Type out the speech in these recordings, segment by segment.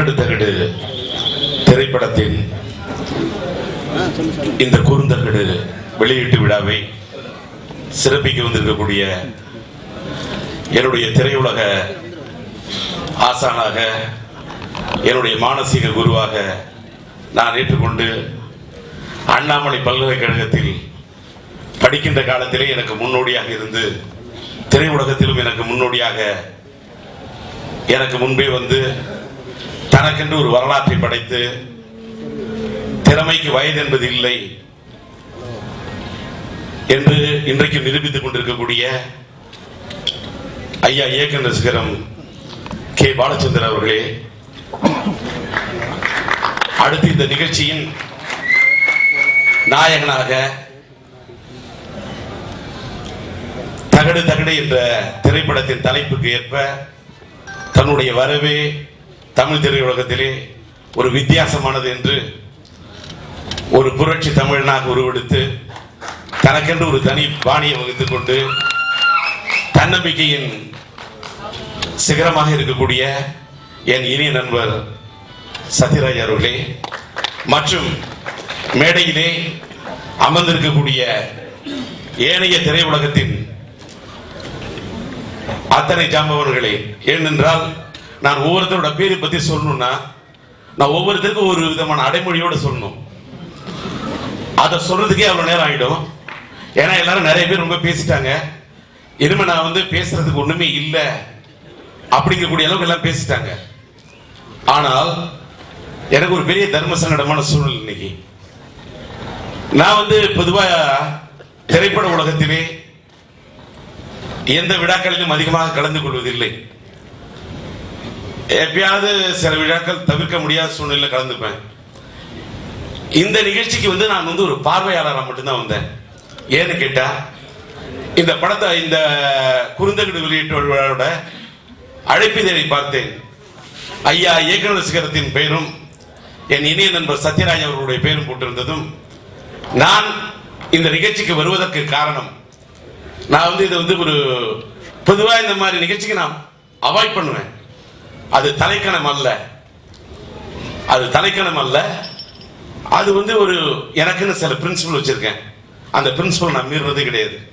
தகடு தகடு திரைப்படத்தின் இந்த குறுந்தகடு வெளியீட்டு விழாவை சிறப்பிக்க வந்திருக்கக்கூடிய என்னுடைய திரையுலக ஆசானாக என்னுடைய மானசீக குருவாக நான் ஏற்றுக்கொண்டு அண்ணாமலை பல்கலைக்கழகத்தில் படிக்கின்ற காலத்திலே எனக்கு முன்னோடியாக இருந்து திரையுலகத்திலும் எனக்கு முன்னோடியாக எனக்கு முன்பே வந்து தனக்கென்று ஒரு வரலாற்றை படைத்து திறமைக்கு வயது என்பது இல்லை என்று இன்றைக்கு நிரூபித்துக் கொண்டிருக்கக்கூடிய ஐயா இயக்குனர் சிகரம் கே. பாலச்சந்திரன் அவர்களே அடுத்து இந்த நிகழ்ச்சியின் நாயகனாக தகடு தகடு என்ற திரைப்படத்தின் தலைப்புக்கு ஏற்ப தன்னுடைய வரவே தமிழ் திரையுலகத்திலே ஒரு வித்தியாசமானது என்று ஒரு புரட்சி தமிழனாக உருவெடுத்து தனக்கென்று ஒரு தனி பாணியை வகுத்து கொண்டு தன்னம்பிக்கையின் சிகரமாக இருக்கக்கூடிய என் இனிய நண்பர் சத்யராஜ் அவர்களே மற்றும் மேடையிலே அமர்ந்திருக்கக்கூடிய ஏனைய திரையுலகத்தின் அத்தனை ஜாம்பவர்களே ஏனென்றால் நான் ஒவ்வொருத்தரோட பேரை பத்தி சொல்லணும்னா நான் ஒவ்வொருத்தருக்கும் ஒரு விதமான அடைமொழியோட சொல்லணும். அதை சொல்றதுக்கே அவ்வளவு நேரம் ஆயிடும். ஏன்னா எல்லாரும் நிறைய பேர் ரொம்ப பேசிட்டாங்க. இனிமே நான் வந்து பேசுறதுக்கு ஒண்ணுமே இல்லை அப்படிங்கக்கூடிய அளவுக்கு எல்லாம் பேசிட்டாங்க. ஆனால் எனக்கு ஒரு பெரிய தர்ம சங்கடமான சூழ்நிலை இன்னைக்கு. நான் வந்து பொதுவாக திரைப்பட உலகத்திலே எந்த விழாக்களிலும் அதிகமாக கலந்து கொள்வதில்லை. எப்பயாவது சில விழாக்கள் தவிர்க்க முடியாத சூழ்நிலையில் கலந்துப்பேன். இந்த நிகழ்ச்சிக்கு வந்து நான் வந்து ஒரு பார்வையாளராக மட்டும்தான் வந்தேன். ஏன்னு கேட்டா இந்த படத்தை இந்த குறுந்தகடு வெளியிட்டோட அழைப்பிதழை பார்த்தேன். ஐயா இயக்குநர் சிகரத்தின் பெயரும் என் இனிய நண்பர் சத்யராஜ் அவர்களுடைய பெயரும் போட்டிருந்ததும் நான் இந்த நிகழ்ச்சிக்கு வருவதற்கு காரணம் நான் வந்து இதை வந்து ஒரு பொதுவாக இந்த மாதிரி நிகழ்ச்சிக்கு நான் அவாய்ட் பண்ணுவேன். அது தலைக்கணம் அல்ல. அது தலைக்கணம் அல்ல. அது வந்து ஒரு எனக்குன்னு சில பிரின்சிபல் வச்சிருக்கேன். அந்த பிரின்சிபல் நான் மீறுறது கிடையாது.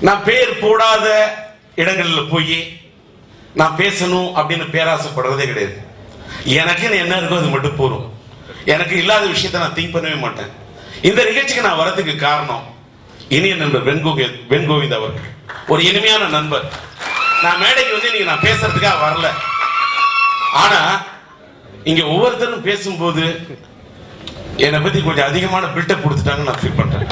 நான் பேர் போடாத இடங்களில் போய் நான் பேசணும் அப்படின்னு பேராசைப்படுறதே கிடையாது. எனக்குன்னு என்ன இருக்கோ அது மட்டும் போதும். எனக்கு இல்லாத விஷயத்தை நான் திங்க் பண்ணவே மாட்டேன். இந்த நிகழ்ச்சிக்கு நான் வரதுக்கு காரணம் இனிய நண்பர் வெண்கோவிந்த் வெண்கோவிந்த் அவர்கள். ஒரு இனிமையான நண்பர். நான் மேடைக்கு வந்து இன்னைக்கு நான் பேசுறதுக்காக வரல. ஆனா இங்க ஒவ்வொருத்தரும் பேசும்போது என்னை பத்தி கொஞ்சம் அதிகமான பில்டப் கொடுத்துட்டாங்கன்னு நான் ஃபீல் பண்றேன்.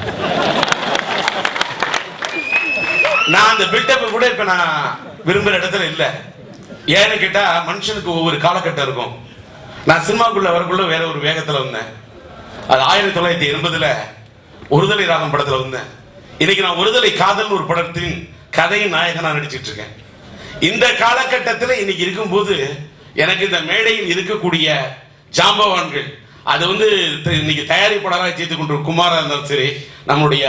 நான் அந்த பில்டப் கூட இப்ப நான் விரும்புற இடத்துல இல்ல. ஏன்னு கேட்டா மனுஷனுக்கு ஒவ்வொரு காலகட்டம் இருக்கும். நான் சினிமாக்குள்ள வரக்குள்ள வேற ஒரு வேகத்துல வந்தேன். அது ஆயிரத்தி தொள்ளாயிரத்தி எண்பதுல ஒருதலை ராகம் படத்துல வந்தேன். இன்னைக்கு நான் ஒருதலை காதல் ஒரு படத்தின் கதையின் நாயகனா நடிச்சிட்டு இருக்கேன். இந்த காலகட்டத்தில் இன்னைக்கு இருக்கும்போது எனக்கு இந்த மேடையில் இருக்கக்கூடிய ஜாம்பவான்கள் அது வந்து இன்னைக்கு தயாரிப்பாளராக சேர்த்து கொண்டு குமாரா இருந்தாலும் சரி நம்முடைய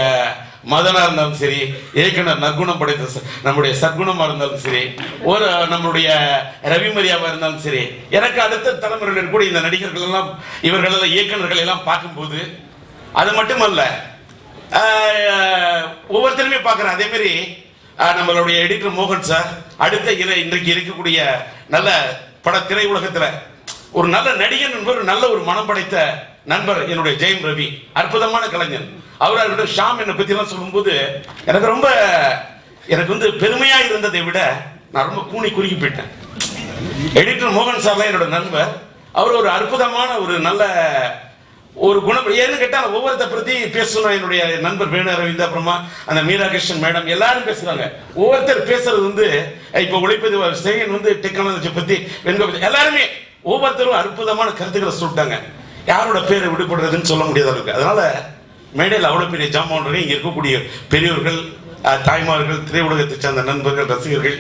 மதனா இருந்தாலும் சரி இயக்குனர் நற்குணம் படைத்த நம்முடைய சத்குணமாக இருந்தாலும் சரி ஒரு நம்முடைய ரவிமரியாவா இருந்தாலும் சரி எனக்கு அடுத்த தலைமுறையில் கூட இந்த நடிகர்கள் எல்லாம் இவர்கள் எல்லாம் இயக்குனர்கள் எல்லாம் பார்க்கும்போது அது மட்டுமல்ல ஒவ்வொருத்தருமே பார்க்குறேன் அதே மாதிரி நம்மளுடைய எடிட்டர் மோகன் சார் அடுத்த இன்றைக்கு இருக்கக்கூடிய நல்ல பட திரையுலகத்துல ஒரு நல்ல நடிகன் என்பவர் நல்ல ஒரு மனம் படைத்த நண்பர் என்னுடைய ஜெயம் ரவி. அற்புதமான கலைஞர் அவர் அவருடைய ஷாம் என்னை பற்றி எல்லாம் சொல்லும்போது எனக்கு ரொம்ப எனக்கு வந்து பெருமையா இருந்ததை விட நான் ரொம்ப கூணி குறுகி போயிட்டேன். எடிட்டர் மோகன் சார்லாம் என்னோட நண்பர். அவர் ஒரு அற்புதமான ஒரு நல்ல ஒரு குணம் ஏன்னு கேட்டால் ஒவ்வொருத்த பத்தி பேசணும் என்னுடைய நண்பர் வேணு அரவிந்த் அப்புறமா அந்த மீரா கிருஷ்ணன் மேடம் எல்லாரும் பேசுறாங்க. ஒவ்வொருத்தர் பேசுறது வந்து இப்போ உழைப்பது சேகன் வந்து டெக்னாலஜி பத்தி வெண்கோ பத்தி எல்லாருமே ஒவ்வொருத்தரும் அற்புதமான கருத்துக்களை சொல்லிட்டாங்க. யாரோட பேரை விடுபடுறதுன்னு சொல்ல முடியாத அளவுக்கு. அதனால மேடையில் அவ்வளோ பெரிய ஜாமான் இங்கே இருக்கக்கூடிய பெரியவர்கள் தாய்மார்கள் திரையுலகத்தை சார்ந்த நண்பர்கள் ரசிகர்கள்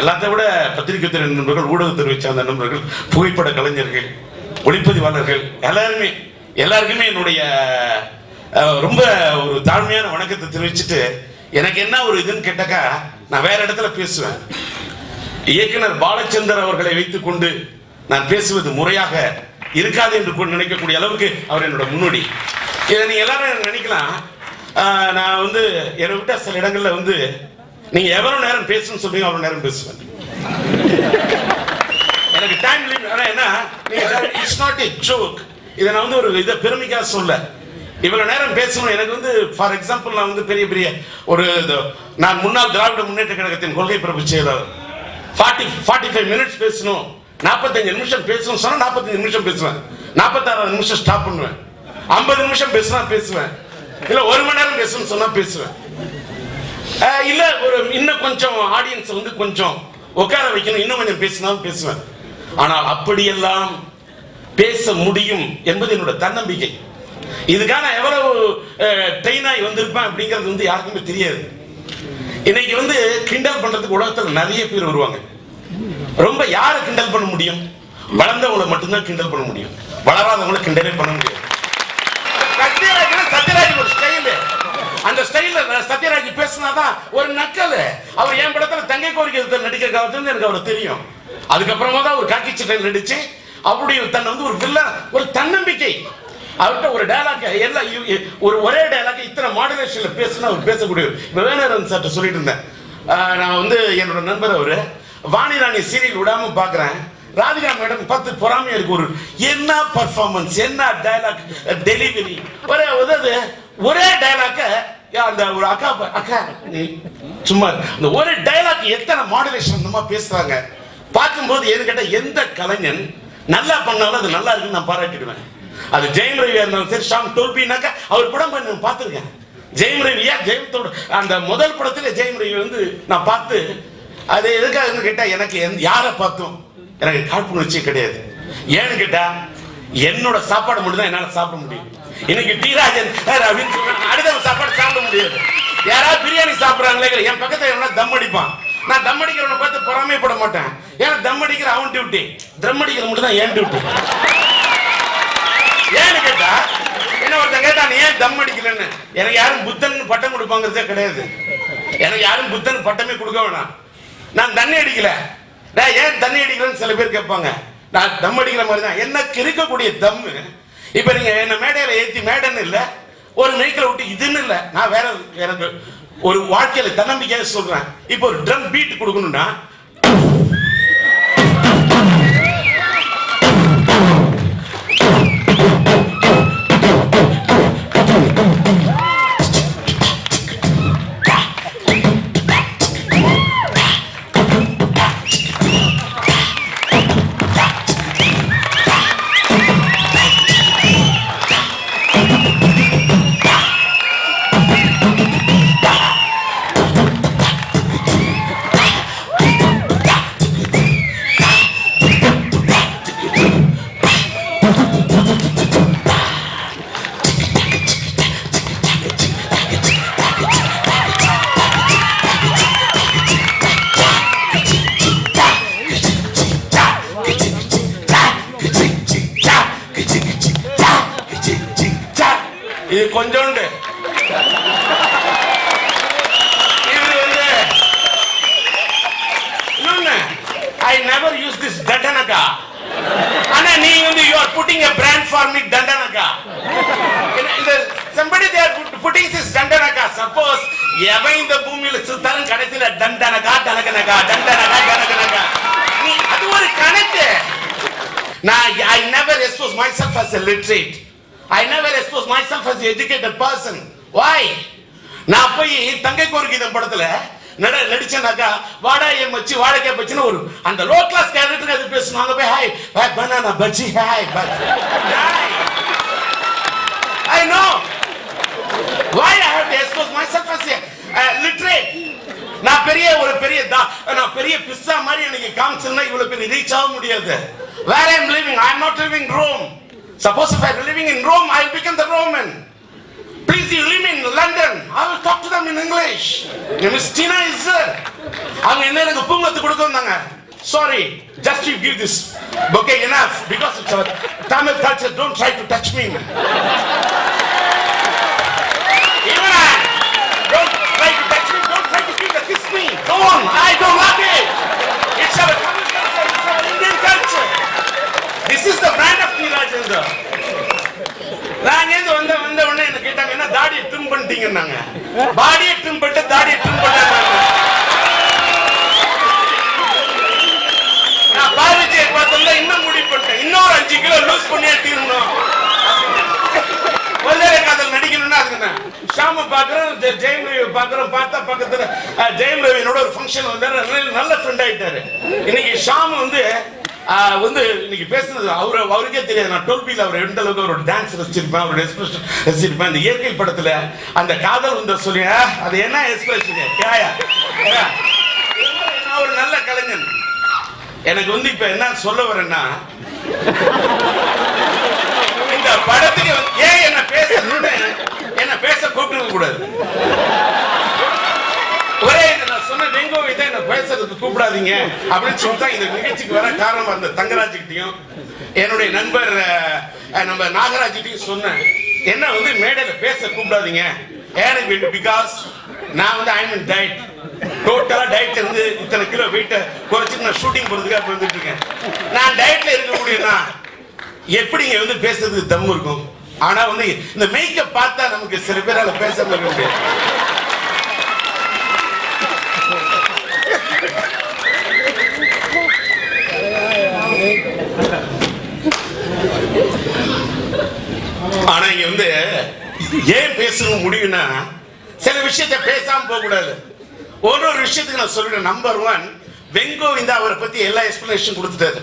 எல்லாத்தை விட பத்திரிகை துறை நண்பர்கள் ஊடகத்துறை சார்ந்த நண்பர்கள் புகைப்பட கலைஞர்கள் ஒளிப்பதிவாளர்கள் எல்லாருமே எல்லாருக்குமே என்னுடைய ரொம்ப ஒரு தாழ்மையான வணக்கத்தை தெரிவிச்சுட்டு எனக்கு என்ன ஒரு இதுன்னு கேட்டாக்கா நான் வேற இடத்துல பேசுவேன். இயக்குனர் பாலச்சந்தர் அவர்களை வைத்துக் கொண்டு நான் பேசுவது முறையாக இருக்காது என்று கூட நினைக்கக்கூடிய அளவுக்கு அவர் என்னோட முன்னோடி. இதை நீங்க எல்லாரும் நினைக்கலாம். நான் வந்து என்னை விட்ட சில இடங்கள்ல வந்து நீங்க எவ்வளவு நேரம் பேசணும்னு சொல்றீங்க அவ்வளவு நேரம் பேசுவேன். எனக்கு டைம் லிமிட் ஆனா என்ன இட்ஸ் நாட் எ ஜோக் இதை நான் வந்து ஒரு இதை பெருமைக்காக சொல்ல. இவ்வளவு நேரம் பேசணும். எனக்கு வந்து ஃபார் எக்ஸாம்பிள் நான் வந்து பெரிய பெரிய ஒரு நான் முன்னாள் திராவிட முன்னேற்ற கழகத்தின் கொள்கை பிரபு செயலாளர். ஃபார்ட்டி ஃபார்ட்டி ஃபைவ் மினிட்ஸ் பேசணும். நாற்பத்தஞ்சு நிமிஷம் பேசணும் சொன்னால் நாற்பத்தஞ்சு நிமிஷம் பேசுவேன். நாற்பத்தாறு நிமிஷம் ஸ்டாப் பண்ணுவேன். ஐம்பது நிமிஷம் பேசினா பேசுவேன். இல்லை ஒரு மணி நேரம் பேசணும்னு சொன்னால் பேசுவேன். இல்லை ஒரு இன்னும் கொஞ்சம் ஆடியன்ஸ் வந்து கொஞ்சம் உட்கார வைக்கணும். இன்னும் கொஞ்சம் பேசினாலும் பேசுவேன். ஆனால் அப்படியெல்லாம் பேச முடியும் என்பது என்னோட தன்னம்பிக்கை. இதுக்கான எவ்வளவு ட்ரெயினாகி வந்திருப்பேன் அப்படிங்கிறது வந்து யாருக்குமே தெரியாது. இன்னைக்கு வந்து கிண்டல் பண்றதுக்கு உலகத்தில் நிறைய பேர் வருவாங்க. ரொம்ப யாரை கிண்டல் பண்ண முடியும்? வளர்ந்தவங்களை மட்டும்தான் கிண்டல் பண்ண முடியும். வளராதவங்களை கிண்டலே பண்ண முடியாது. சத்யராஜ் ஒரு அந்த ஸ்டைல சத்யராஜ் பேசினாதான் ஒரு நக்கல். அவர் என் படத்துல தங்கை கோரிக்கை நடிக்கிற காலத்துல எனக்கு அவர் தெரியும். அதுக்கப்புறமா தான் ஒரு காக்கி சட்டையில் நடிச்சு அவருடைய தன்னை வந்து ஒரு வில்ல ஒரு தன்னம்பிக்கை. அவர்கிட்ட ஒரு டயலாக் எல்லாம் ஒரு ஒரே டயலாக் இத்தனை மாடுலேஷன்ல பேசினா அவர் பேசக்கூடிய இப்ப வேணரன் சார்ட்ட சொல்லிட்டு இருந்தேன். நான் வந்து என்னோட நண்பர் அவர். வாணி ராணி சீரியல் விடாம பாக்குறேன். ராதிகா மேடம் பார்த்து பொறாமையா இருக்கு. ஒரு என்ன பர்ஃபார்மன்ஸ் என்ன டயலாக் டெலிவரி ஒரே உதவு ஒரே டயலாக்க அந்த ஒரு அக்கா அக்கா நீ சும்மா இந்த அந்த ஒரு டயலாக் எத்தனை மாடுலேஷன் பேசுறாங்க. பார்க்கும்போது எது கேட்டால் எந்த கலைஞன் நல்லா பண்ணாலும் அது நல்லா இருக்குன்னு நான் பாராட்டிடுவேன். அது ஜெயம் ரவியா இருந்தாலும் சரி ஷாம் டோல்பினாக்கா அவர் படம் பண்ணி பார்த்துருக்கேன். ஜெயம் ரவியா ஜெயத்தோட அந்த முதல் படத்துல ஜெயம் ரவி வந்து நான் பார்த்து அது எதுக்காகன்னு கேட்டா எனக்கு யாரை பார்த்தோம்? எனக்கு காழ்ப்புணர்ச்சி கிடையாது. ஏன்னு கேட்டா என்னோட சாப்பாடு மட்டும் தான் என்னால சாப்பிட முடியும். இன்னைக்கு டீராஜன் அப்படின்னு சொல்றாங்க அடுத்த சாப்பாடு சாப்பிட முடியாது. யாராவது பிரியாணி சாப்பிட்றாங்களே என் பக்கத்துல என்ன தம் அடிப்பான்? நான் தம் அடிக்கிறவனை பார்த்து பொறாமைப்பட மாட்டேன். ஏன்னா தம் அடிக்கிற அவன் டியூட்டி தம் அடிக்கிற மட்டும் தான் என் டியூட்டி ஏன்னு கேட்டா என்ன ஒருத்தன் கேட்டா நீ ஏன் தம் அடிக்கலன்னு? எனக்கு யாரும் புத்தன் பட்டம் கொடுப்பாங்கிறதே கிடையாது. எனக்கு யாரும் புத்தன் பட்டமே கொடுக்க வேணாம். நான் தண்ணி அடிக்கல. நான் ஏன் தண்ணி அடிக்கலன்னு சில பேர் கேட்பாங்க. நான் தம் அடிக்கிற மாதிரி தான் எனக்கு இருக்கக்கூடிய தம்மு? இப்போ நீங்கள் என்ன மேடையில் ஏற்றி மேடைன்னு இல்லை ஒரு மைக்கில் விட்டு இதுன்னு இல்ல? நான் வேற எனக்கு ஒரு வாழ்க்கையில தன்னம்பிக்கையாக சொல்றேன். இப்போ ஒரு ட்ரம் பீட் கொடுக்கணும்னா as a literate. I never expose myself as an educated person. Why? நான் போய் தங்கை கோரிக்கீதம் படத்துல நட நடிச்சேனாக்கா வாடா என் மச்சி வாடகை பச்சின்னு ஒரு அந்த லோ கிளாஸ் கேரக்டருக்கு அது பேசணும் அங்க போய் hi hi banana bajji hi bajji I know why I have to expose myself as a uh, literate? நான் பெரிய ஒரு பெரிய தா- நான் பெரிய பிஸ்ஸா மாதிரி எனக்கு காமிச்சிருந்தா இவ்வளவு பெரிய ரீச் ஆக முடியாது. வேற I am living I am not living Rome suppose if I living in Rome I will become the Roman please you live in London I will talk to them in English miss Tina is அவங்க என்ன எனக்கு பூங்கத்து கொடுக்க வந்தாங்க sorry just you give this okay enough because it's our Tamil culture. Don't try to touch me Even I, don't try to touch me, don't try to kiss, kiss me. Come on, I Rajendra நான் வந்த வந்த உடனே என்ன கேட்டாங்க என்ன தாடியை trim பண்ணிட்டீங்கன்னாங்க. பாடியை trim பண்ணிட்டு தாடியை ட்ரிம் பண்ணாங்க நான் இன்னும் முடிவு பண்ணிட்டேன் இன்னொரு அஞ்சு கிலோ லூஸ் பண்ணி எட்டிடணும் காதல் நடிக்கணும்னா அதுக்கு ஷாம பாக்குறோம் ஜெயம் ரவி பாக்குறோம் பார்த்தா பக்கத்துல ஜெயம் ரவியனோட ஒரு ஃபங்க்ஷன் வந்தாரு. நல்ல ஃப்ரெண்ட் ஆயிட்டாரு. இன்னைக்கு ஷாம் வந்து வந்து இன்னைக்கு பேசுனது அவர் அவருக்கே தெரியாது. நான் டோல்பியில் அவர் எந்த அளவுக்கு அவரோட டான்ஸ் ரசிச்சிருப்பேன் அவரோட எக்ஸ்பிரஷன் ரசிச்சிருப்பேன். அந்த இயற்கை படத்தில் அந்த காதல் வந்த சொல்லி அது என்ன எக்ஸ்பிரஷன் கேயா நான் ஒரு நல்ல கலைஞன். எனக்கு வந்து இப்போ என்ன சொல்ல வரேன்னா இந்த படத்துக்கு ஏன் என்ன பேசணும்னு என்ன பேச கூப்பிட்டு கூடாது. நான் இதை என்ன பேசுறதுக்கு கூப்பிடாதீங்க அப்படின்னு சொல்லிட்டு இந்த நிகழ்ச்சிக்கு வர காரணம் அந்த தங்கராஜ்கிட்டையும் என்னுடைய நண்பர் நம்ம நாகராஜ் நம்ம நாகராஜ்கிட்டையும் சொன்னேன். என்ன வந்து மேடையில பேச கூப்பிடாதீங்க. ஏன் பிகாஸ் நான் வந்து ஐ மீன் டயட் டோட்டலா டயட் இருந்து இத்தனை கிலோ வெயிட்டை குறைச்சிட்டு நான் ஷூட்டிங் போறதுக்காக வந்துட்டு இருக்கேன். நான் டயட்ல இருக்க எப்படி இங்க வந்து பேசுறதுக்கு தம் இருக்கும்? ஆனா வந்து இந்த மேக்கப் பார்த்தா நமக்கு சில பேரால பேச முடியாது. ஆனா இங்க வந்து ஏன் பேசணும் முடியும்னா சில விஷயத்த பேசாம போக கூடாது ஒரு ஒரு விஷயத்துக்கு நான் சொல்றேன் நம்பர் ஒன் வெங்கோவிந்தா அவரை பத்தி எல்லா எக்ஸ்பிளனேஷன் கொடுத்துட்டாரு.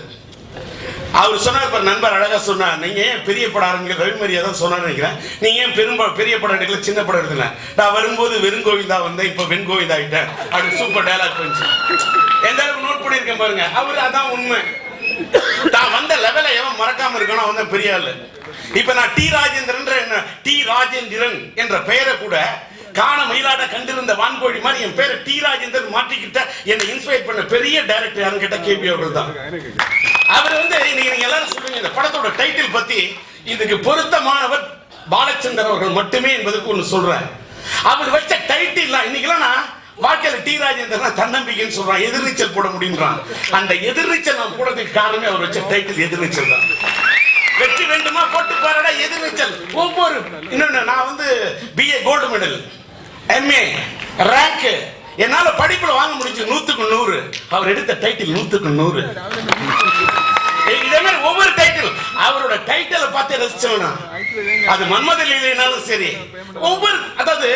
அவர் சொன்னார் நண்பர் அழகா சொன்னார். நீங்க ஏன் பெரிய படம் ஆரம்பிக்க ரவிமரியா தான் சொன்னார் நினைக்கிறேன். நீங்க ஏன் பெரும் பெரிய படம் எடுக்கல? சின்ன படம் எடுக்கல? நான் வரும்போது வெறுங்கோவிந்தா வந்தேன் இப்ப வெண்கோவிந்தா ஆயிட்டேன். அப்படி சூப்பர் டைலாக் வந்துச்சு எந்த அளவுக்கு நோட் பண்ணியிருக்கேன் பாருங்க. அவர் அதான் உண்மை. தான் வந்த லெவல எவன் மறக்காம இருக்கணும் அவன் தான் பெரிய ஆளு. இப்ப நான் டி ராஜேந்திரன் என்ன டி ராஜேந்திரன் என்ற பெயரை கூட காண மயிலாட கண்டிருந்த வான்கோழி மாதிரி என் பேரை டி ராஜேந்திரன் மாற்றிக்கிட்ட என்னை இன்ஸ்பயர் பண்ண பெரிய டைரக்டர் யாருன்னு கேட்ட கேபி அவர்கள் தான். அவர் வந்து நீங்க எல்லாரும் சொல்லுங்க இந்த படத்தோட டைட்டில் பத்தி இதுக்கு பொருத்தமானவர் பாலச்சந்தர் அவர்கள் மட்டுமே என்பதற்கு ஒண்ணு சொல்றேன். அவர் வச்ச டைட்டில் இன்னைக்கெல்லாம் நான் வாழ்க்கையில டி ராஜேந்திரன் தன்னம்பிக்கைன்னு சொல்றான் எதிர்நீச்சல் போட முடியுன்றான் அந்த எதிர்நீச்சல் நான் போடுறதுக்கு காரணமே அவர் வச்ச டைட்டில் எதிர்நீச்சல் தான். வெற்றி வேண்டுமா? போட்டு பாருடா எதிர்நீச்சல். ஒவ்வொரு இன்னொன்னு நான் வந்து BA gold medal MA rank என்னால படிப்புல வாங்க முடிஞ்சு நூத்துக்கு நூறு. அவர் எடுத்த டைட்டில் நூத்துக்கு நூறு. இதே மாதிரி ஒவ்வொரு டைட்டில் அவரோட டைட்டில பார்த்து ரசிச்சவனா. அது மன்மதில் இல்லைனாலும் சரி. ஒவ்வொரு அதாவது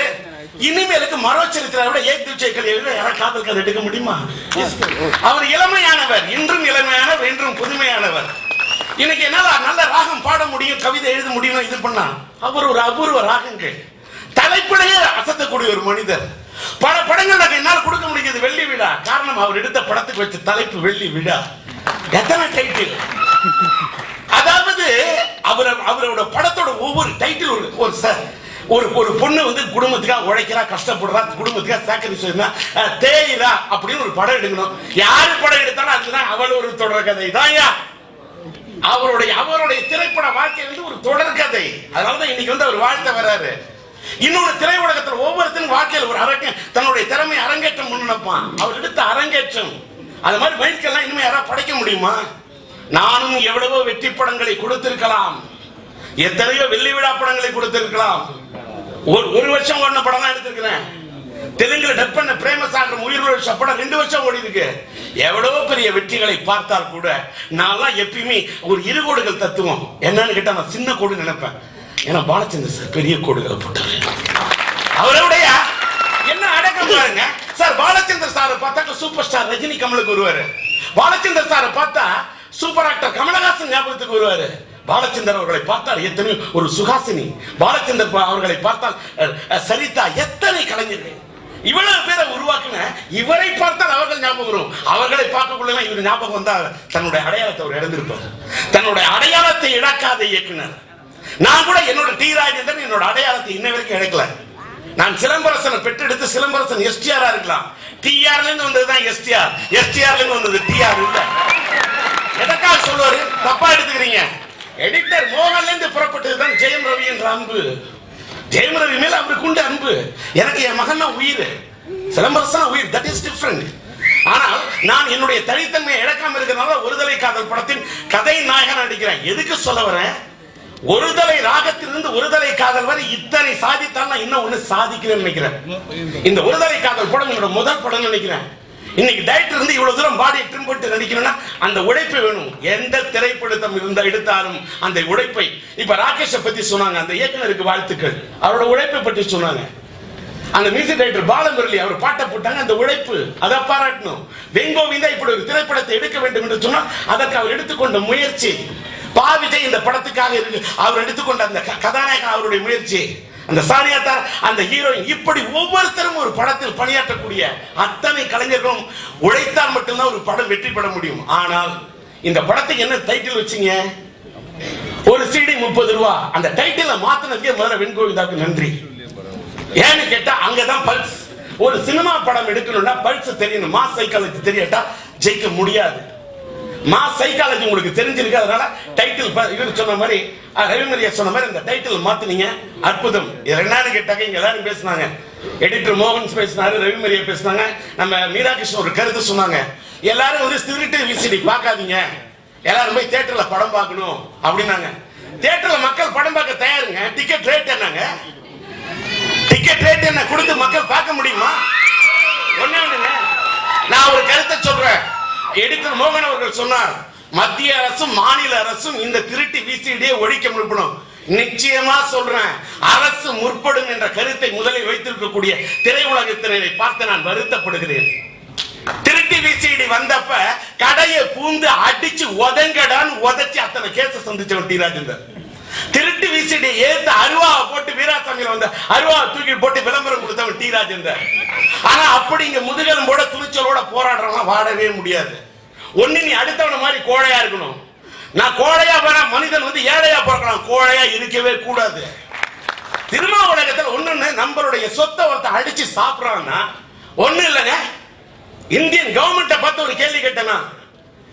இனிமேலுக்கு மரோச்சரித்திரை விட ஏக் துச்சைகள் யாராவது காதல் கதை எடுக்க முடியுமா? அவர் இளமையானவர் இன்றும் இளமையானவர் என்றும் புதுமையானவர். இன்னைக்கு என்னால நல்ல ராகம் பாட முடியும் கவிதை எழுத முடியும் இது பண்ணா? அவர் ஒரு அபூர்வ ராகங்கள். தலைப்பிலேயே அசத்தக்கூடிய ஒரு மனிதர். பல படங்கள் எனக்கு என்னால் கொடுக்க முடியாது வெள்ளி விழா. காரணம் அவர் எடுத்த படத்துக்கு வச்ச தலைப்பு வெள்ளி விழா. எத்தனை டைட்டில் அதாவது அவர் அவரோட படத்தோட ஒவ்வொரு டைட்டில் ஒரு ஒரு சார் ஒரு ஒரு பொண்ணு வந்து குடும்பத்துக்காக உழைக்கிறா கஷ்டப்படுறா குடும்பத்துக்காக சாக்கரிஃபைஸ் செய்யறா தேயிலா அப்படின்னு ஒரு படம் எடுக்கணும். யார் படம் எடுத்தாலும் அதுதான் அவள் ஒரு தொடர் கதை. தான் அவருடைய அவருடைய திரைப்பட வாழ்க்கை வந்து ஒரு தொடர் கதை. அதனாலதான் இன்னைக்கு வந்து அவர் வாழ்த்த வர்றாரு. இன்னொரு திரையுலகத்தில் ஒவ்வொருத்தரும் வாழ்க்கையில் ஒரு அரங்க தன்னுடைய திறமை அரங்கேற்றம் முன்னப்பான் அவர் எடுத்த அரங்கேற்றம். அது மாதிரி மைக்கெல்லாம் இனிமேல் யாராவது படைக்க முடியுமா? நானும் எவ்வளவோ வெற்றி படங்களை கொடுத்திருக்கலாம். எத்தனையோ வெள்ளி விழா படங்களை கொடுத்திருக்கலாம். ஒரு ஒரு வருஷம் ஓடின படம் தான் எடுத்திருக்கிறேன். தெலுங்குல டப் பண்ண பிரேமசாகரம் உயிர் வருஷ படம் ரெண்டு வருஷம் ஓடி இருக்கு எவ்வளவோ பெரிய வெற்றிகளை பார்த்தால் கூட நான்லாம் எப்பயுமே ஒரு இரு கோடுகள் தத்துவம். என்னன்னு கேட்டா நான் சின்ன கோடு நினைப்பேன். ஏன்னா பாலச்சந்திர சார் பெரிய கோடுகளை போட்டாரு. அவருடைய என்ன அடக்கம் பாருங்க. சார் பாலச்சந்தர் சாரை பார்த்தா சூப்பர் ஸ்டார் ரஜினி கமலுக்கு வருவாரு. பாலச்சந்தர் சாரை பார்த்தா சூப்பர் ஆக்டர் கமலஹாசன் ஞாபகத்துக்கு வருவாரு. பாலச்சந்தர் அவர்களை பார்த்தால் எத்தனை ஒரு சுகாசினி. பாலச்சந்தர் பா- அவர்களை பார்த்தால் அஹ், சரிதா எத்தனை கலைஞர்கள். இவ்வளவு பேரை உருவாக்குன இவரை பார்த்தால் அவர்கள் ஞாபகம் வரும். அவர்களை பார்க்கக்குள்ள இவர் ஞாபகம் வந்தால் தன்னுடைய அடையாளத்தை அவர் இழந்திருப்பார். தன்னுடைய அடையாளத்தை இழக்காத இயக்குனர். நான் கூட என்னோட டி. ராஜேந்திரன் என்னோட அடையாளத்தை இன்ன வரைக்கும் இழக்கல. நான் சிலம்பரசனை பெற்றெடுத்து சிலம்பரசன் எஸ்டிஆரா இருக்கலாம். டிஆர்ல இருந்து வந்ததுதான் எஸ்டிஆர் எஸ்டிஆர்ல இருந்து வந்தது டிஆர் இல்ல. எதற்காக சொல்லுவாரு? தப்பா எடுத்துக்கிறீங்க. எடிட்டர் மோகன்ல இருந்து புறப்பட்டது தான் ஜெயம் ரவி என்ற அன்பு. ஜெயம் ரவி மேல அவருக்கு உண்டு அன்பு. எனக்கு என் மகன் உயிர். சிலம்பரசன் உயிர். தட் இஸ் டிஃப்ரெண்ட் ஆனால் நான் என்னுடைய தனித்தன்மையை இழக்காம இருக்கிறதுனால ஒருதலை காதல் படத்தின் கதை நாயகன் நடிக்கிறேன். எதுக்கு சொல்ல வரேன்? ஒருதலை ராகத்திலிருந்து ஒருதலை காதல் வரை இத்தனை சாதித்தால் நான் இன்னும் ஒன்று சாதிக்கிறேன்னு நினைக்கிறேன். இந்த ஒருதலை காதல் படம் என்னோட முதல் படம் நினைக்கிறேன். இன்னைக்கு டைரக்டர் இருந்து இவ்வளவு தூரம் பாடி ட்ரிம் போட்டு நடிக்கணும்னா அந்த உழைப்பு வேணும். எந்த திரைப்படத்தம் இருந்த எடுத்தாலும் அந்த உழைப்பை இப்ப ராகேஷை பத்தி சொன்னாங்க அந்த இயக்குனருக்கு வாழ்த்துக்கள். அவரோட உழைப்பை பற்றி சொன்னாங்க. அந்த மியூசிக் டைரக்டர் பாலமுரளி அவர் பாட்டை போட்டாங்க அந்த உழைப்பு அதை பாராட்டணும். வெங்கோவிந்தா இப்படி ஒரு திரைப்படத்தை எடுக்க வேண்டும் என்று சொன்னால் அதற்கு அவர் எடுத்துக்கொண்ட முயற்சி. பா விஜய் இந்த படத்துக்காக இருக்கு. அவர் எடுத்துக்கொண்ட அந்த கதாநாயகன் அவருடைய முயற்சி. அந்த சானியாத்தார் அந்த ஹீரோயின் இப்படி ஒவ்வொருத்தரும் ஒரு படத்தில் பணியாற்றக்கூடிய அத்தனை கலைஞர்களும் உழைத்தால் மட்டும்தான் ஒரு படம் வெற்றி பெற முடியும். ஆனால் இந்த படத்துக்கு என்ன டைட்டில் வச்சீங்க? ஒரு சிடி முப்பது ரூபா. அந்த டைட்டில மாத்தினதுக்கே முதல்ல வெண்கோவிந்தாவுக்கு நன்றி. ஏன்னு கேட்டா அங்கதான் பல்ஸ் ஒரு சினிமா படம் எடுக்கணும்னா பல்ஸ் தெரியணும் மாஸ் சைக்காலஜி தெரியட்டா ஜெயிக்க முடியாது. மாஸ் சைக்காலஜி உங்களுக்கு தெரிஞ்சிருக்கு. அதனால டைட்டில் இவர் சொன்ன மாதிரி அஹ், ரவிமரியா சொன்ன மாதிரி இந்த டைட்டில் மாத்தினீங்க. அற்புதம். இது ரெண்டாவது கேட்டாங்க இங்க எல்லாரும் பேசினாங்க. எடிட்டர் மோகன் பேசினாரு ரவிமரியா பேசினாங்க. நம்ம மீரா கிருஷ்ணன் ஒரு கருத்து சொன்னாங்க. எல்லாரும் வந்து திருட்டு விசிடி பார்க்காதீங்க. எல்லாரும் போய் தேட்டர்ல படம் பார்க்கணும் அப்படின்னாங்க. தேட்டர்ல மக்கள் படம் பார்க்க தயாருங்க. டிக்கெட் ரேட் என்னங்க? டிக்கெட் ரேட் என்ன? கொடுத்து மக்கள் பார்க்க முடியுமா? ஒன்னு நான் ஒரு கருத்தை சொல்றேன். எடிட்டர் மோகன் அவர்கள் சொன்னார் மத்திய அரசும் மாநில அரசும் இந்த திருட்டு விசிடியை ஒழிக்க முற்படும். நிச்சயமா சொல்றேன் அரசு முற்படும் என்ற கருத்தை முதலில் வைத்திருக்கக்கூடிய திரையுலகத்தினரை பார்த்து நான் வருத்தப்படுகிறேன். திருட்டு விசிடி வந்தப்ப கடையை பூந்து அடிச்சு உதங்கடான்னு உதச்சி அத்தனை கேச சந்திச்சவன் டி. ராஜேந்தர் திருட்டு வீசிட்டு ஏத்து அருவாவை போட்டு வீராசாமியில வந்த அருவாவை தூக்கி போட்டு விளம்பரம் கொடுத்தவன் டி ராஜேந்தர் ஆனா அப்படி இங்க முதுகெலும்போட துணிச்சலோட போராடுறவங்க வாடவே முடியாது. ஒண்ணு நீ அடுத்தவன மாதிரி கோழையா இருக்கணும். நான் கோழையா வேணா மனிதன் வந்து ஏழையா பிறக்கலாம். கோழையா இருக்கவே கூடாது. திருமா உலகத்தில் ஒண்ணு நம்மளுடைய சொத்தை ஒருத்தன் அடிச்சு சாப்பிடறான்னா ஒண்ணு இல்லைங்க. இந்தியன் கவர்மெண்ட்டை பார்த்து ஒரு கேள்வி கேட்டேனா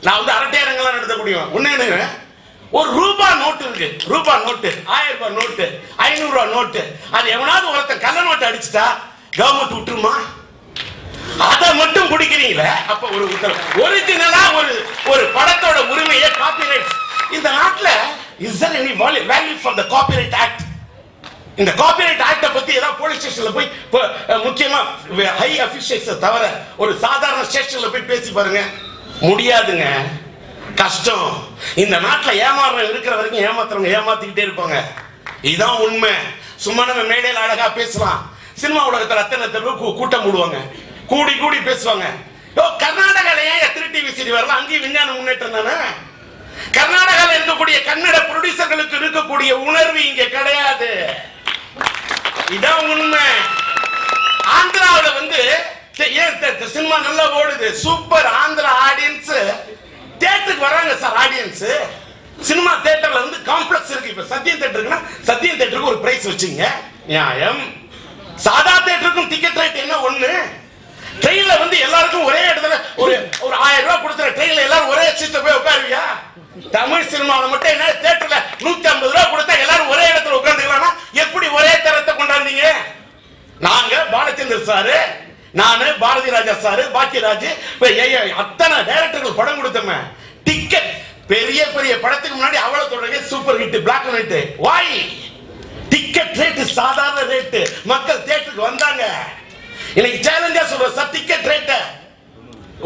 நான் வந்து அரட்டையரங்கெல்லாம் நடத்தக்கூடிய ஒண்ணு என்னங்க? ஒரு ரூபா நோட்டு இருக்கு. ரூபா நோட்டு. ஆயிரம் ரூபாய் நோட்டு. ஐநூறு ரூபாய் நோட்டு. அது எவனாவது ஒருத்தன் கள்ள நோட்டு அடிச்சுட்டா கவர்மெண்ட் விட்டுருமா? அதை மட்டும் குடிக்கிறீங்களே? அப்ப ஒரு உத்தரவு. ஒரிஜினலா ஒரு ஒரு படத்தோட உரிமையை காப்பிரைட் இந்த நாட்டில் is there any value value for the copyright act இந்த காப்பிரைட் ஆக்ட பத்தி ஏதாவது போலீஸ் ஸ்டேஷன்ல போய் இப்போ, முக்கியமா ஹை அபிஷியல்ஸ் தவிர ஒரு சாதாரண ஸ்டேஷன்ல போய் பேசி பாருங்க. முடியாதுங்க. கஷ்டம். இந்த நாட்டில் ஏமாறுறவங்க இருக்கிற வரைக்கும் ஏமாத்துறவங்க ஏமாத்திக்கிட்டே இருப்பாங்க. இதுதான் உண்மை. சும்மா நம்ம மேடையில் அழகா பேசலாம். சினிமா உலகத்தில் அத்தனை தெருவு கூ- கூட்டம் கூடுவாங்க கூடி கூடி பேசுவாங்க. ஓ கர்நாடகால ஏன் திருட்டி விசிறி வரலாம் அங்கேயும் விஞ்ஞான முன்னேற்றம் தானே? கர்நாடகாவில் இருக்கக்கூடிய கன்னட ப்ரொடியூசர்களுக்கு இருக்கக்கூடிய உணர்வு இங்க கிடையாது. இதான் உண்மை. ஆந்திராவில் வந்து ஏன் சினிமா நல்லா ஓடுது. சூப்பர் ஆந்திரா ஆடியன்ஸ் தேட்டருக்கு வராங்க சார் ஆடியன்ஸ் சினிமா தேட்டர்ல வந்து காம்ப்ளெக்ஸ் இருக்கு. இப்ப சத்யம் தேட்டருக்குன்னா சத்யம் தேட்டருக்கு ஒரு பிரைஸ் வச்சுங்க. நியாயம். சாதா தேட்டருக்கும் டிக்கெட் ரேட் என்ன? ஒண்ணு. ட்ரெயின்ல வந்து எல்லாருக்கும் ஒரே இடத்துல ஒரு ஒரு ஆயிரம் ரூபாய் கொடுத்துற ட்ரெயின்ல எல்லாரும் ஒரே சீட்ல போய் உட்காருவியா? தமிழ் சினிமாவில் மட்டும் என்ன? தேட்டர்ல நூத்தி ஐம்பது ரூபாய் கொடுத்தா எல்லாரும் ஒரே இடத்துல உட்காந்துக்கலாம் எப்படி ஒரே தரத்தை கொண்டாந்தீங்க? நாங்க பாலச்சந்தர் சாரு நானு பாரதி ராஜா சாரு பாக்கியராஜ் இப்ப அத்தனை டைரக்டர்கள் படம் கொடுத்தோமே. டிக்கெட் பெரிய பெரிய படத்துக்கு முன்னாடி அவ்வளவு தொடங்க super hit black and white why ticket rate சாதாரண ரேட் மக்கள் தேட்டருக்கு வந்தாங்க. இன்னைக்கு சேலஞ்சா சொல்றேன் சார் டிக்கெட் ரேட்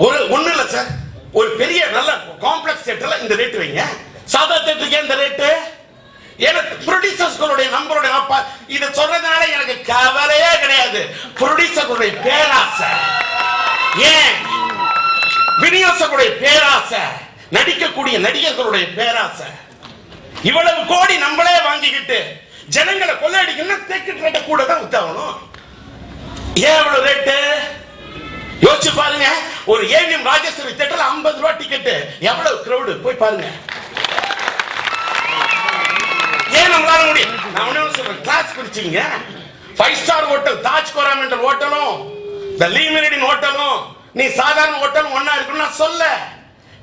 ஒரு ஒண்ணு இல்ல சார். ஒரு பெரிய நல்ல காம்ப்ளெக்ஸ் தேட்டர்ல இந்த ரேட் வைங்க. சாதா தேட்டருக்கு இந்த ரேட்டு எனக்கு ப்ரொடியூசர்ஸ்களுடைய நம்பருடைய அப்பா இதை சொல்றதுனால எனக்கு கவலையே கிடையாது. ப்ரொடியூசர்களுடைய பேராசை. ஏன்? விநியோகங்களுடைய பேராசை. நடிக்கக்கூடிய நடிகர்களுடைய பேராசை. இவ்வளவு கோடி நம்மளே வாங்கிக்கிட்டு ஜனங்களை கொள்ளையடிக்கணும்னா தேக்கிட்டு ரேட்டை கூட தான் உத்தாகணும் ஏன் இவ்வளவு ரேட்டு யோசிச்சு பாருங்க. ஒரு ஏவிஎம் ராஜேஸ்வரி தியேட்டர்ல 50 ரூபாய் டிக்கெட் எவ்வளவு கிரௌடு போய் பாருங்க. நம்மளால முடியும். நான் ஒண்ணு சொல்றேன் class பிரிச்சீங்க five star hotel Taj Coromandel ஹோட்டலும் the Leela ஹோட்டலும் நீ சாதாரண ஹோட்டலும் ஒன்னா இருக்குன்னு நான் சொல்ல.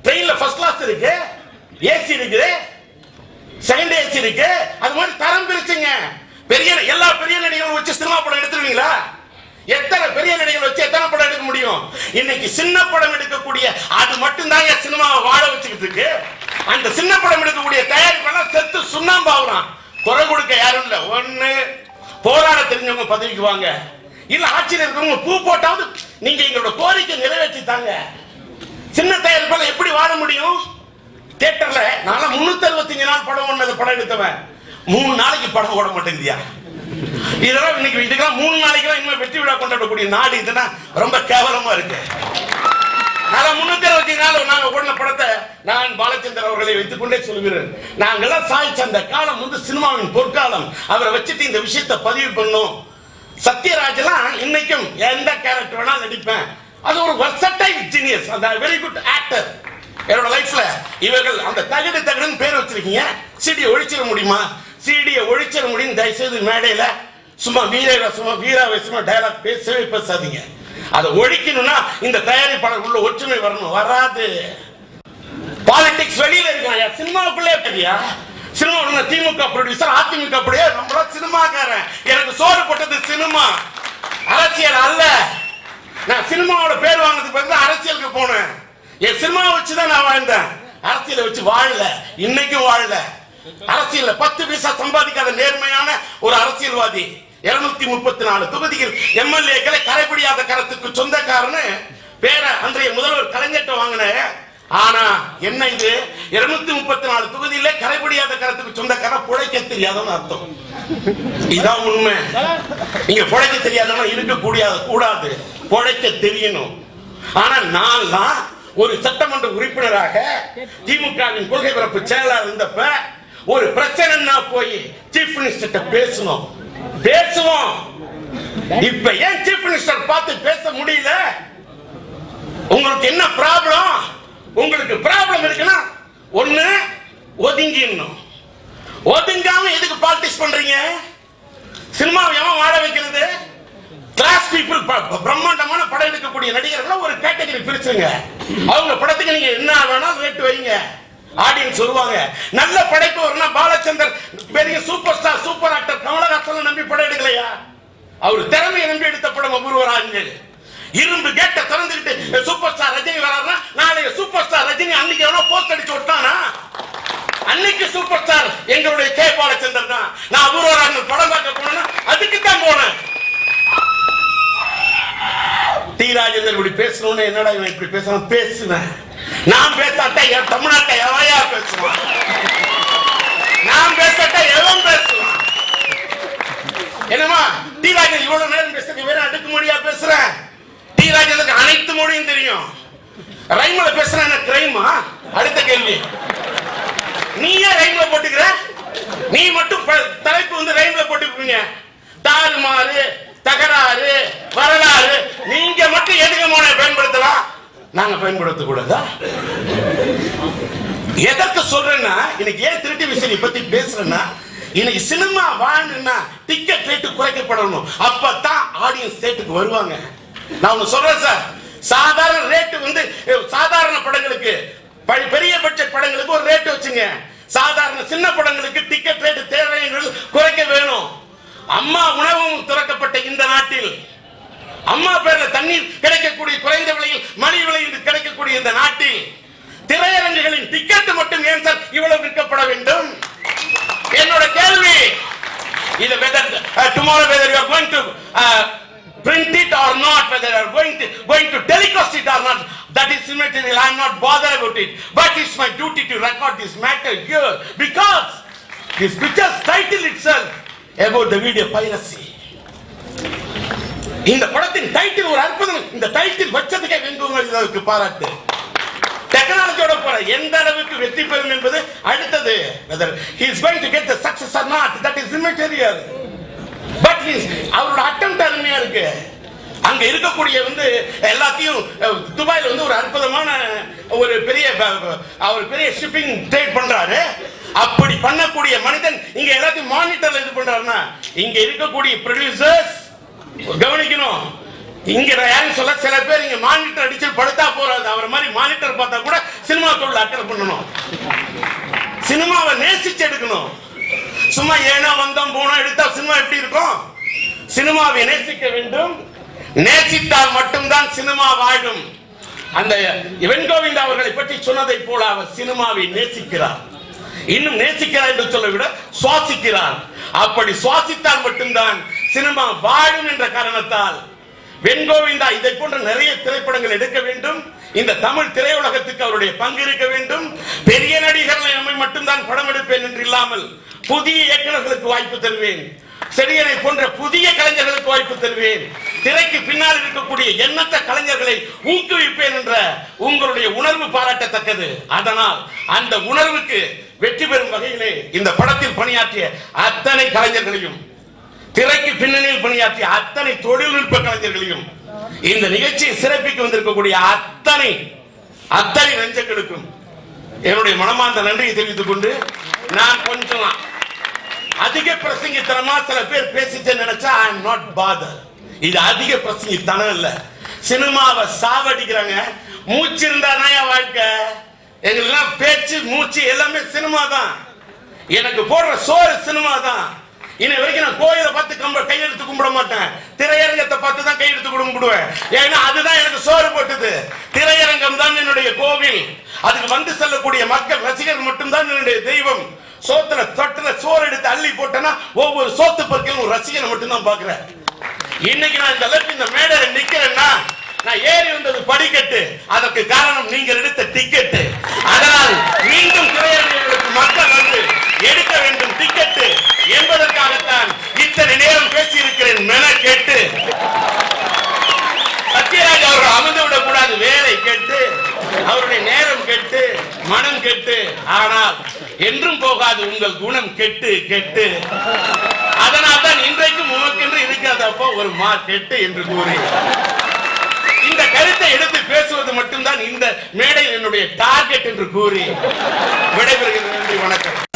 ட்ரெயின்ல ஃபர்ஸ்ட் கிளாஸ் இருக்கு ஏசி இருக்குது செகண்ட் ஏசி இருக்கு அது மாதிரி தரம் பிரிச்சுங்க. பெரிய எல்லா பெரிய நடிகர்களும் வச்சு சினிமா படம் எடுத்துருவீங்களா? எத்தனை பெரிய நடிகர்கள் வச்சு எத்தனை படம் எடுக்க முடியும்? இன்னைக்கு சின்ன படம் எடுக்கக்கூடிய அது மட்டும் தான் சினிமாவை வாழ வச்சுக்கிட்டு இருக்கு. அந்த சின்ன படம் எடுக்கக்கூடிய தயாரிப்பெல்லாம் செத்து சுண்ணாம்பாவுறான். குரல் கொடுக்க யாரும் இல்ல. ஒண்ணு போராட தெரிஞ்சவங்க பதவிக்கு வாங்க. இல்ல ஆட்சியில் இருக்கிறவங்க பூ போட்டாவது நீங்க எங்களோட கோரிக்கை நிறைவேற்றி தாங்க. சின்ன தயாரிப்பால எப்படி வாழ முடியும்? தியேட்டர்ல நான் முன்னூத்தி அறுபத்தஞ்சு நாள் படம் ஒண்ணது படம் எடுத்தவன். மூணு நாளைக்கு படம் ஓட மாட்டேங்குதியா இதெல்லாம் இன்னைக்கு இதுக்கெல்லாம் மூணு நாளைக்கு இனிமேல் வெற்றி விழா கொண்டாடக்கூடிய நாடு இதுன்னா ரொம்ப கேவலமா இருக்கு. நான் முன்னூத்தி அறுபத்தி நாலு நாங்க ஓடின படத்தை நான் பாலச்சந்தர் அவர்களை வைத்துக் கொண்டே சொல்கிறேன். நாங்கெல்லாம் சாய்ச்ச அந்த காலம் வந்து சினிமாவின் பொற்காலம். அவரை வச்சுட்டு இந்த விஷயத்தை பதிவு பண்ணோம். சத்யராஜ்லாம் இன்னைக்கும் எந்த கேரக்டர் வேணாலும் நடிப்பேன். அது ஒரு வர்சட்டைல் ஜீனியஸ் அந்த வெரி குட் ஆக்டர் என்னோட லைஃப்ல இவர்கள் அந்த தகடு தகடுன்னு பேர் வச்சிருக்கீங்க. சிடியை ஒழிச்சிட முடியுமா? சிடியை ஒழிச்சிட முடியும் தயவுசெய்து மேடையில் சும்மா வீர வீரவசமா வீராவேசமா டயலாக் பேசவே பேசாதீங்க. அதை ஒழிக்கணும்னா இந்த தயாரிப்பாளர் உள்ள ஒற்றுமை வரணும். வராது. பாலிடிக்ஸ் வெளியில இருக்காங்க சினிமாவுக்குள்ளே தெரியா சினிமா திமுக ப்ரொடியூசர் அதிமுக அப்படியே ரொம்ப சினிமாக்காரன். எனக்கு சோறு போட்டது சினிமா. அரசியல் அல்ல. நான் சினிமாவோட பேர் வாங்கினதுக்கு பிறகு தான் அரசியலுக்கு போனேன். என் சினிமாவை வச்சு தான் நான் வாழ்ந்தேன். அரசியலை வச்சு வாழல. இன்னைக்கும் வாழல. அரசியல் பத்து பைசா சம்பாதிக்காத நேர்மையான ஒரு அரசியல்வாதி. இருநூத்தி முப்பத்தி நாலு தொகுதியில் எம்எல்ஏக்களை கரைபிடியாத கரத்துக்கு சொந்தக்காரன்னு பேர அன்றைய முதல்வர் கலைஞர்கிட்ட வாங்கின. ஆனா என்ன இது? இருநூத்தி முப்பத்தி நாலு தொகுதியில கரைபிடியாத கரத்துக்கு சொந்தக்காரன் புழைக்க தெரியாதவன்னு அர்த்தம். இதான் உண்மை. நீங்க புழைக்க தெரியாதவன் இருக்கக்கூடிய கூடாது. புழைக்க தெரியணும். ஆனா நான் ஒரு சட்டமன்ற உறுப்பினராக திமுகவின் கொள்கை பரப்பு செயலாளர் இருந்தப்ப ஒரு பிரச்சனைன்னா போய் சீஃப் மினிஸ்டர் பேசணும். பேசுவோம். இப்ப ஏன் சீஃப் மினிஸ்டர் பார்த்து பேச முடியல? உங்களுக்கு என்ன ப்ராப்ளம் உங்களுக்கு ப்ராப்ளம் இருக்குன்னா ஒண்ணு ஒதுங்கிடணும். ஒதுங்காம எதுக்கு பாலிடிக்ஸ் பண்றீங்க? சினிமாவை எவன் வாழ வைக்கிறது? கிளாஸ் பீப்புள் பிரம்மாண்டமான படம் எடுக்கக்கூடிய நடிகர்கள் ஒரு கேட்டகரி பிரிச்சுங்க அவங்க படத்துக்கு நீங்க என்ன வேணா ரேட் வைங்க. ஆடியன்ஸ் சொல்லுவாங்க நல்ல படைப்பு வரும்னா பாலச்சந்தர் பெரிய super star super actor Kamalahasan நம்பி படம் எடுக்கலையா? அவர் திறமையை நம்பி எடுத்த படம் அபூர்வராஜ் இரும்பு கேட்ட திறந்துக்கிட்டு சூப்பர் ஸ்டார் ரஜினி வராருன்னா நாளைக்கு சூப்பர் ஸ்டார் ரஜினி அன்னைக்கு எவனோ போஸ்ட் அடிச்சு விட்டானா? அன்னைக்கு சூப்பர் ஸ்டார் எங்களுடைய கே பாலச்சந்தர் தான். நான் அபூர்வராஜன் படம் பார்க்க போனேன்னா அதுக்கு தான் போனேன். டி ராஜேந்தர் இப்படி பேசணும்னு என்னடா இவன் இப்படி பேசணும் பேசுவேன். நான் பேசாட்டா என் தமிழ்நாட்டை எவையா பேசுவான்? நான் பேசாட்டா எவன் பேசுவான்? என்னமா டி ராஜேந்தர் இவ்வளவு நேரம் பேசுறது வேற அடுக்கு மொழியா பேசுறேன் டி அனைத்து மொழியும் தெரியும். ரைம்ல பேசுறேன் என்ன கிரைமா அடுத்த கேள்வி. நீ ஏன் ரைம்ல போட்டுக்கிற? நீ மட்டும் ப- தலைப்பு வந்து ரைம்ல போட்டுக்கிறீங்க தாறுமாறு தகராறு வரலாறு நீங்க மட்டும் எதுக்கு மோனை பயன்படுத்தலாம்? நாங்க பயன்படுத்தக்கூடாதா? எதற்கு சொல்றேன்னா இன்னைக்கு ஏன் திருட்டு விஷயம் பத்தி பேசுறேன்னா இன்னைக்கு சினிமா வாழணும்னா டிக்கெட் ரேட்டு குறைக்கப்படணும். அப்பதான் ஆடியன்ஸ் ரேட்டுக்கு வருவாங்க. நான் ஒண்ணு சொல்றேன் சார் சாதாரண ரேட்டு வந்து சாதாரண படங்களுக்கு பெரிய பட்ஜெட் படங்களுக்கு ஒரு ரேட் வச்சுங்க. சாதாரண சின்ன படங்களுக்கு டிக்கெட் ரேட்டு தேவைகள் குறைக்க வேணும். அம்மா உணவும் திறக்கப்பட்ட இந்த நாட்டில். அம்மா பேர்ல தண்ணீர் கிடைக்கக்கூடிய குறைந்த விலையில் மலிவு விலையில் கிடைக்கக்கூடிய இந்த நாட்டில் திரையரங்குகளின் டிக்கெட் மட்டும் ஏன் சார் இவ்வளவு விற்கப்பட வேண்டும் என்னோட கேள்வி இது whether uh, tomorrow whether you are going to uh, print it or not whether you are going to going to telecast it or not that is immaterial i am not bothered about it but it's my duty to record this matter here because this picture's title itself about the video piracy இந்த படத்தின் title ஒரு அற்புதம். இந்த title வச்சதுக்கே வெங்குவங்களுக்கு பாராட்டு. டெக்னாலஜியோட போற எந்த அளவுக்கு வெற்றி பெறும் என்பது அடுத்தது. Whether he is going to get the success or not that is immaterial. But he is அவரோட அட்டெம்ப்ட் அருமையா இருக்கு. அங்க இருக்கக்கூடிய வந்து எல்லாத்தையும் துபாயில வந்து ஒரு அற்புதமான ஒரு பெரிய அவர் பெரிய ஷிப்பிங் ட்ரேட் பண்றாரு. அப்படி பண்ணக்கூடிய மனிதன் இங்க எல்லாத்தையும் மானிட்டர்ல இது பண்றாருன்னா இங்க இருக்கக்கூடிய ப்ரொடியூசர்ஸ் கவனிக்கணும். இங்க யாரும் சொல்ல சில பேர் இங்க மானிட்டர் அடிச்சு படுத்தா போறாது. அவர் மாதிரி மானிட்டர் பார்த்தா கூட சினிமா தொழில் அக்கறை பண்ணணும். சினிமாவை நேசிச்சு எடுக்கணும். சும்மா ஏனா வந்தோம் போனோம் எடுத்தா சினிமா எப்படி இருக்கும்? சினிமாவை நேசிக்க வேண்டும். நேசித்தால் மட்டும்தான் சினிமா வாழும். அந்த வெண்கோவிந்தா அவர்களை பற்றி சொன்னதை போல அவர் சினிமாவை நேசிக்கிறார். இன்னும் நேசிக்கிறார் என்று சொல்ல விட சுவாசிக்கிறார். அப்படி சுவாசித்தால் மட்டும்தான் சினிமா வாழும் என்ற காரணத்தால் வெண்கோவிந்தா இதை போன்ற நிறைய திரைப்படங்கள் எடுக்க வேண்டும். இந்த தமிழ் திரையுலகத்துக்கு அவருடைய பங்கு இருக்க வேண்டும். பெரிய நடிகர்கள் நம்மை மட்டும்தான் படம் எடுப்பேன் என்று இல்லாமல் புதிய இயக்குநர்களுக்கு வாய்ப்பு தருவேன். செடியனை போன்ற புதிய கலைஞர்களுக்கு வாய்ப்பு தருவேன். திரைக்கு பின்னால் இருக்கக்கூடிய எண்ணற்ற கலைஞர்களை ஊக்குவிப்பேன் என்ற உங்களுடைய உணர்வு பாராட்டத்தக்கது. அதனால் அந்த உணர்வுக்கு வெற்றி பெறும் வகையிலே இந்த படத்தில் பணியாற்றிய அத்தனை கலைஞர்களையும் திரைக்கு பின்னணியில் பணியாற்றிய அத்தனை தொழில்நுட்ப கலைஞர்களையும் இந்த நிகழ்ச்சியை சிறப்பிக்க வந்திருக்கக்கூடிய அத்தனை அத்தனை ரஞ்சங்களுக்கும் என்னுடைய மனமார்ந்த நன்றியை தெரிவித்துக் கொண்டு நான் கொஞ்சம் அதிக பிரசங்கித்தனமா சில பேர் பேசிட்டு நினைச்சா ஐ எம் நாட் பாதர் இது அதிக பிரசங்கித்தனம் இல்ல. சினிமாவை சாவடிக்கிறாங்க. மூச்சு இருந்தா தான் வாழ்க்கை? எங்களுக்கெல்லாம் பேச்சு மூச்சு எல்லாமே சினிமா தான் எனக்கு போடுற சோறு சினிமா தான் இன்னை வரைக்கும் நான் கோயிலை பார்த்து கம்ப கையெடுத்து கும்பிட மாட்டேன். திரையரங்கத்தை பார்த்து தான் கையெடுத்து கும்பிடுவேன் ஏன்னா அதுதான் எனக்கு சோறு போட்டது. திரையரங்கம் தான் என்னுடைய கோவில். அதுக்கு வந்து செல்லக்கூடிய மக்கள் ரசிகர் மட்டும்தான் என்னுடைய தெய்வம். சோத்துல தொட்டுல சோறு எடுத்து அள்ளி போட்டேன்னா ஒவ்வொரு சோத்து பொருட்களும் ஒரு ரசிகனை மட்டும்தான் பாக்குறேன் இன்னைக்கு நான் இந்த அளவுக்கு இந்த மேடையில நிக்கிறேன்னா நான் ஏறி வந்தது படிக்கட்டு. அதற்கு காரணம் நீங்கள் எடுத்த டிக்கெட்டு அதனால் மீண்டும் திரையரங்குகளுக்கு மக்கள் வந்து எடுக்க வேண்டும் டிக்கெட்டு என்பதற்காகத்தான் இத்தனை நேரம் பேசியிருக்கிறேன் மென கேட்டு சத்யராஜ் அவர்கள் அமர்ந்துவிடக் கூடாது வேலை கேட்டு அவருடைய நேரம் கெட்டு மனம் கெட்டு ஆனால் என்றும் போகாது உங்கள் குணம் கெட்டு கெட்டு. அதனால் தான் இன்றைக்கும் உமக்கென்று இருக்காதப்போ ஒரு மா கெட்டு என்று கூறி. இந்த கருத்தை எடுத்து பேசுவது மட்டும்தான் இந்த மேடையில் என்னுடைய டார்கெட் என்று கூறி. விடைபெறுகிறேன் நன்றி வணக்கம்.